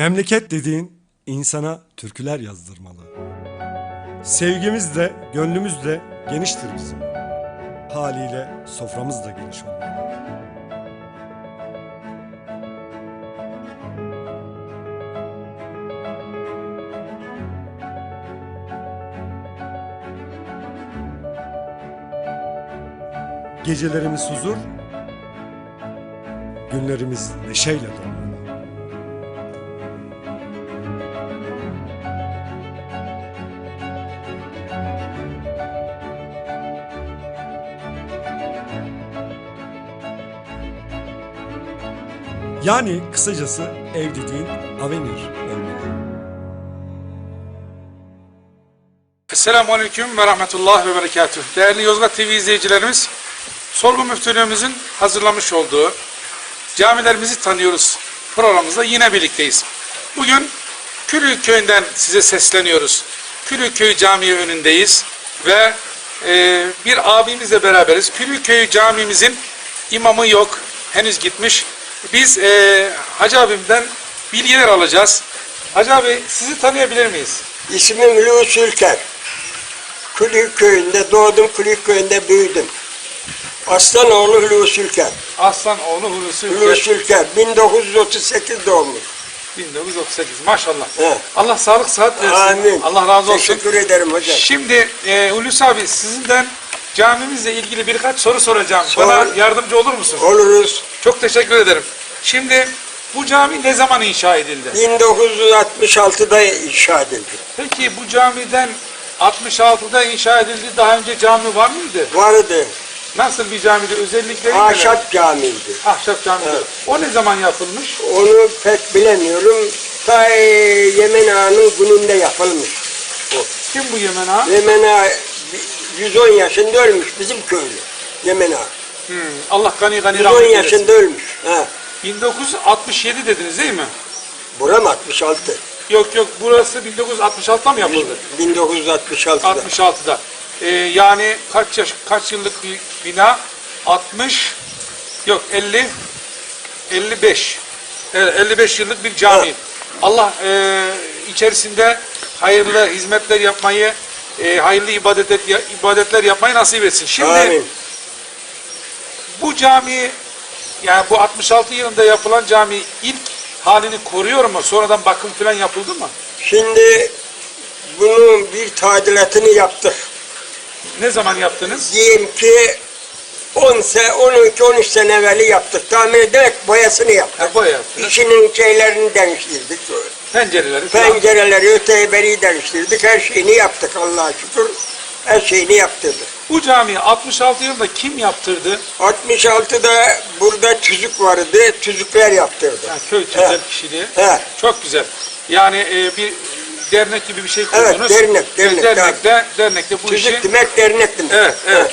Memleket dediğin insana türküler yazdırmalı. Sevgimiz de gönlümüz de geniştir bizim. Haliyle soframız da geniş olmalı. Gecelerimiz huzur, günlerimiz neşeyle dolmalı. Yani kısacası ev dediğin avenir olmalı. Esselamu Aleyküm ve Rahmetullah ve Berekatuhu. Değerli Yozgat TV izleyicilerimiz, Sorgu Müftülüğümüzün hazırlamış olduğu Camilerimizi Tanıyoruz programımızda yine birlikteyiz. Bugün Külük Köyü'nden size sesleniyoruz. Külük Köyü Camii önündeyiz ve e, bir abimizle beraberiz. Külük Köyü Camimizin imamı yok, henüz gitmiş. Biz e, Hacı abimden bilgiler alacağız. Hacı abi sizi tanıyabilir miyiz? İsmim Hulusi Ülker. Kulük köyünde doğdum, Kulük köyünde büyüdüm. Aslanoğlu Hulusi Ülker. Aslanoğlu Hulusi Ülker. Hulusi Ülker, 1938 doğmuş. 1938 maşallah. He. Allah sağlık sıhhat versin. Amin. Allah razı olsun. Teşekkür ederim hocam. Şimdi e, Hulusi abi sizden camimizle ilgili birkaç soru soracağım. Sor. Bana yardımcı olur musun? Oluruz. Çok teşekkür ederim. Şimdi bu cami ne zaman inşa edildi? 1966'da inşa edildi. Peki bu camiden 66'da inşa edildi. Daha önce cami var mıydı? Vardı. Nasıl bir camiydi? Özellikleri neler? Ahşap camiydi. Ahşap camiydi. Evet. O ne zaman yapılmış? Onu pek bilemiyorum. Ta e, Yemen Ağa'nın gününde yapılmış. Kim bu Yemen Ağa? Yemen Ağa 110 yaşında ölmüş bizim köylü. Yemen Ağa. Hmm, Allah gani gani 110 rahmet eylesin. yaşında ölmüş. Ha. 1967 dediniz değil mi? Buram 66. Yok yok burası 1966'da mı yapıldı? 1966'da. 66'da. Ee, yani kaç yaş kaç yıllık bir bina? 60 yok 50 55. Evet 55 yıllık bir cami. Evet. Allah e, içerisinde hayırlı hizmetler yapmayı, e, hayırlı ibadet ibadetler yapmayı nasip etsin. Şimdi Amin. bu cami yani bu 66 yılında yapılan cami ilk halini koruyor mu? Sonradan bakım falan yapıldı mı? Şimdi bunun bir tadilatını yaptık. Ne zaman yaptınız? Diyeyim ki 10 sene, 12 13 sene evveli yaptık. Tamir ederek boyasını yaptık. Ha, boya. İçinin şeylerini değiştirdik. Pencereleri falan. Pencereleri, öteyi beriyi değiştirdik. Her şeyini yaptık Allah'a şükür. Her şeyini yaptırdık. Bu camiyi 66 yılında kim yaptırdı? 66'da burada tüzük vardı. Tüzükler yaptırdı. Yani köy tüzel kişiliği. He. Çok güzel. Yani e, bir dernek gibi bir şey Evet, kurdunuz. dernek, dernek, E, Dernekte, dernekte bu işi. Tüzük demek dernek demek. Evet, evet.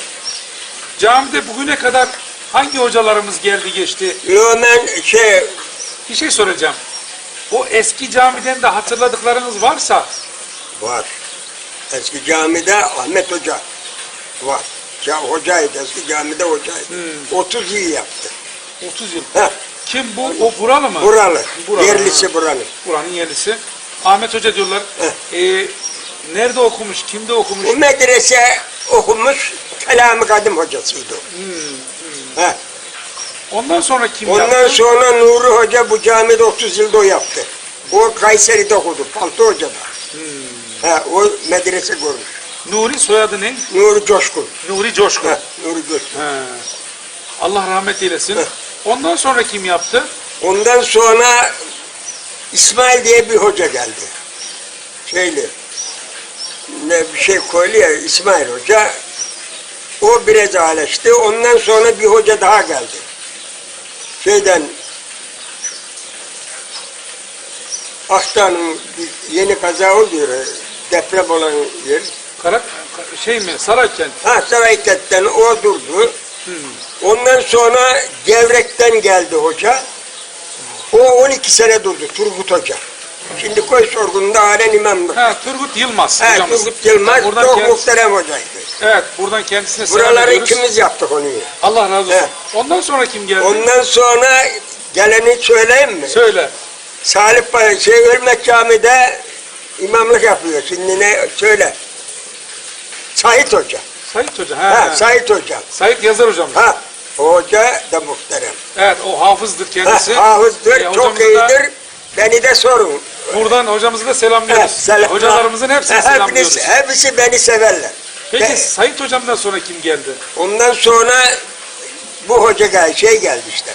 Camide bugüne kadar hangi hocalarımız geldi geçti? Yo ben şey Bir şey soracağım. O eski camiden de hatırladıklarınız varsa var. Eski camide Ahmet Hoca var. Ya hocaydı eski camide hocaydı. Hmm. 30 yıl yaptı. 30 yıl. Heh, Kim bu? O buralı mı? buralı. Buralı, Yerlisi ha. buranın. Yerlisi. Ahmet Hoca diyorlar. E, nerede okumuş? Kimde okumuş? O medrese okumuş Kelami Kadim hocasıydı o. Hmm, Heh. Ondan sonra kim Ondan yaptı? sonra Nuri Hoca bu camide 30 yılda o yaptı. O Kayseri'de okudu. Palto Hoca'da. Hmm. He, o medrese kurmuş. Nuri soyadı ne? Nuri Coşkun. Nuri Coşkun. He, Nuri Coşkun. He. Allah rahmet eylesin. Heh. Ondan sonra kim yaptı? Ondan sonra İsmail diye bir hoca geldi. Şeyli. Ne bir şey koydu ya İsmail Hoca. O biraz ağlaştı. Ondan sonra bir hoca daha geldi. Şeyden Aktan'ın bir yeni kaza oluyor. Deprem olan yer. Kara, şey mi? Saraykent. Ha Saraykent'ten o durdu. Ondan sonra Gevrek'ten geldi hoca. O 12 sene durdu Turgut Hoca. Şimdi koy sorgununda halen imamdır. Ha, Turgut Yılmaz Ha, hocamız. Turgut Yılmaz Buradan çok kendisi- muhterem hocaydı. Evet, buradan kendisine selam Buraları ediyoruz. ikimiz yaptık onu. Allah razı olsun. Evet. Ondan sonra kim geldi? Ondan sonra geleni söyleyeyim mi? Söyle. Salih Paşa şey Hürmet Camii'de imamlık yapıyor. Şimdi ne söyle. Sait Hoca. Sait Hoca. Ha, Ha, Sait Hoca. Sait Yazar hocamız. Ha, hoca da muhterem. Evet o hafızdır Ha, kendisi. hafızdır, Ee, çok hocamıza da- iyidir. Beni de sorun. Buradan hocamızı da selamlıyoruz. Ha, selam- Hocalarımızın hepsini Ha, selamlıyoruz. Hepsi, beni severler. Peki Ve Sait hocamdan sonra kim geldi? ondan sonra bu hoca geldi, şey geldi işte.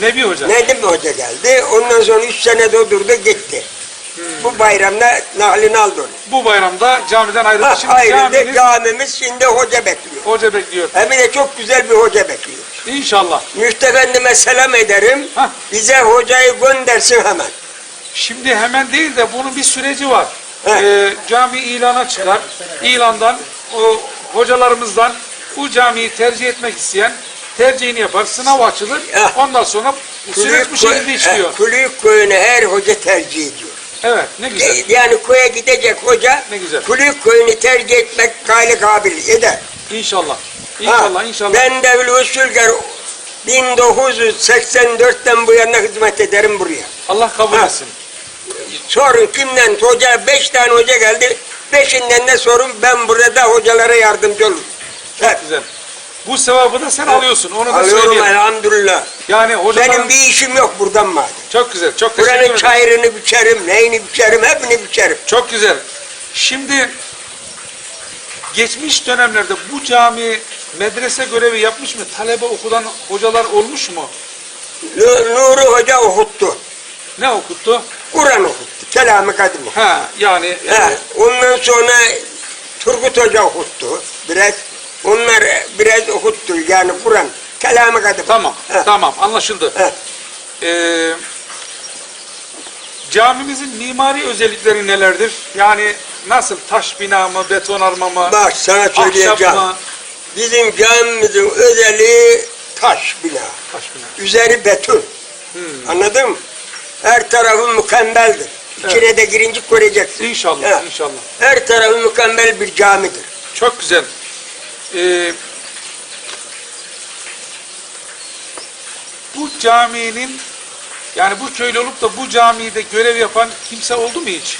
Nebi Hoca. Nedim Hoca geldi. Ondan sonra üç sene doldurdu gitti. Hmm. Bu bayramda nahlini aldı onu. Bu bayramda camiden ayrıldı. Ha, Şimdi ayrıldı. Camimiz şimdi hoca bekliyor. hoca bekliyor. Hem de çok güzel bir hoca bekliyor. İnşallah. Müftefendime selam ederim. Hah. Bize hocayı göndersin hemen. Şimdi hemen değil de bunun bir süreci var. Ee, cami ilana çıkar. İlandan o hocalarımızdan bu camiyi tercih etmek isteyen tercihini yapar. Sınav açılır. Ondan sonra süreç bu şekilde işliyor. Kulüyük köyünü her hoca tercih ediyor. Evet ne güzel. Yani köye gidecek hoca Ne güzel. Kulüyük köyünü tercih etmek gayri kabil eder. İnşallah. Ha, İnşallah inşallah. Ben Devli Usulger 1984'ten bu yana hizmet ederim buraya. Allah kabul Ha. etsin. Sorun kimden hoca, beş tane hoca geldi. Beşinden de sorun ben burada hocalara yardımcı olurum. Evet. Güzel. Bu sevabı da sen alıyorsun. Onu da Alıyorum söyleyelim. elhamdülillah. Yani hocaların Benim bir işim yok buradan madem. çok güzel. Çok teşekkür Buranın ederim. çayırını biçerim, neyini biçerim, hepsini biçerim. Çok güzel. Şimdi geçmiş dönemlerde bu cami medrese görevi yapmış mı? Talebe okudan hocalar olmuş mu? Nu- Nuri Hoca okuttu. Ne okuttu? Kur'an okuttu. Kelam-ı Kadim okuttu. Ha yani e, Ha, ondan sonra Turgut Hoca okuttu. Biraz onlar biraz okuttu yani Kur'an. Kelam-ı Kadim. tamam Ha, tamam anlaşıldı. Ee, camimizin mimari özellikleri nelerdir? Yani nasıl taş bina mı, betonarme mı, Bak sana söyleyeceğim. mı? Bizim camimizin özelliği taş bina. Taş bina. Üzeri beton. Hmm. Anladın mı? Her tarafı mükemmeldir. İçine de girince göreceksin. İnşallah, Ha. inşallah. Her tarafı mükemmel bir camidir. Çok güzel. Ee, bu caminin yani bu köylü olup da bu camide görev yapan kimse oldu mu hiç?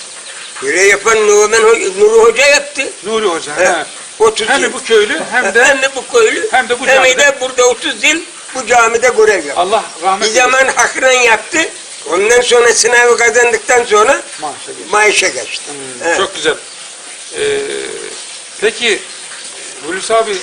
Böyle yapan Numan Nuri Hoca yaptı. Nuri Hoca. He, he. 30 Hem yıl. bu köylü hem de hem de bu köylü hem de bu hem camide. de burada 30 yıl bu camide görev yaptı. Allah rahmet Bir eylesin. zaman hakran yaptı. Ondan sonra sınavı kazandıktan sonra Maaşa geçti. maaşa geçti. He. Çok güzel. Ee, peki Hulusi abi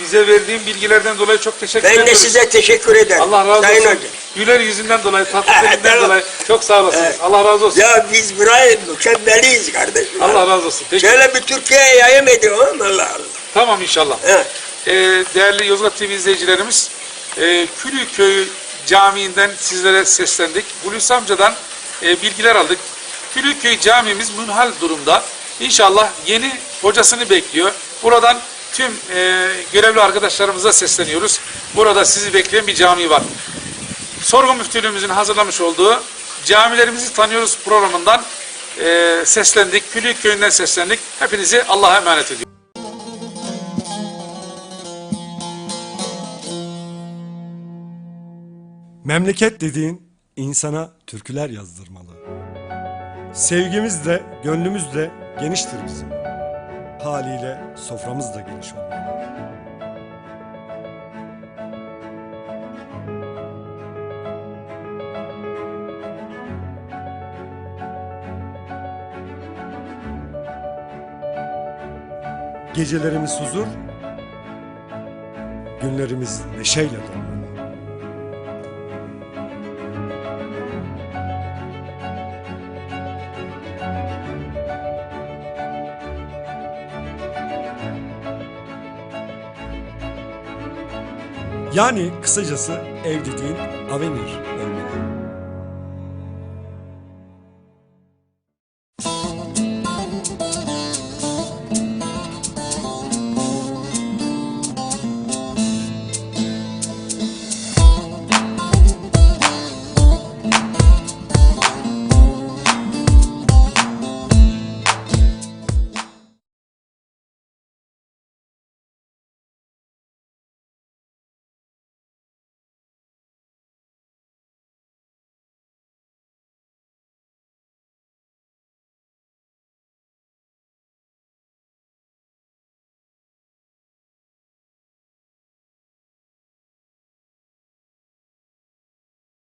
bize verdiğin bilgilerden dolayı çok teşekkür Ben de ediyoruz. size teşekkür ederim. Allah razı Sayın olsun. Hoca. Güler yüzünden dolayı, tatlı Evet, dilinden dolayı çok sağ olasınız. Evet. Allah razı olsun. Ya biz burayı mükemmeliyiz kardeşim. Allah razı olsun. Peki. Şöyle bir Türkiye'ye yayım ediyorum Allah Allah. Tamam inşallah. He. Ee, değerli Yozgat TV izleyicilerimiz, e, Külüköy Camii'nden sizlere seslendik. Hulusi amcadan e, bilgiler aldık. Külüköy Camimiz münhal durumda. İnşallah yeni hocasını bekliyor. Buradan tüm e, görevli arkadaşlarımıza sesleniyoruz. Burada sizi bekleyen bir cami var. Sorgun Müftülüğümüzün hazırlamış olduğu Camilerimizi Tanıyoruz programından e, seslendik. Külükköy'ünden seslendik. Hepinizi Allah'a emanet ediyorum. Memleket dediğin insana türküler yazdırmalı. Sevgimiz de gönlümüz de geniştir bizim. Haliyle soframız da geniş olmalı. Gecelerimiz huzur, günlerimiz neşeyle dolmalı. Yani kısacası ev dediğin avenir.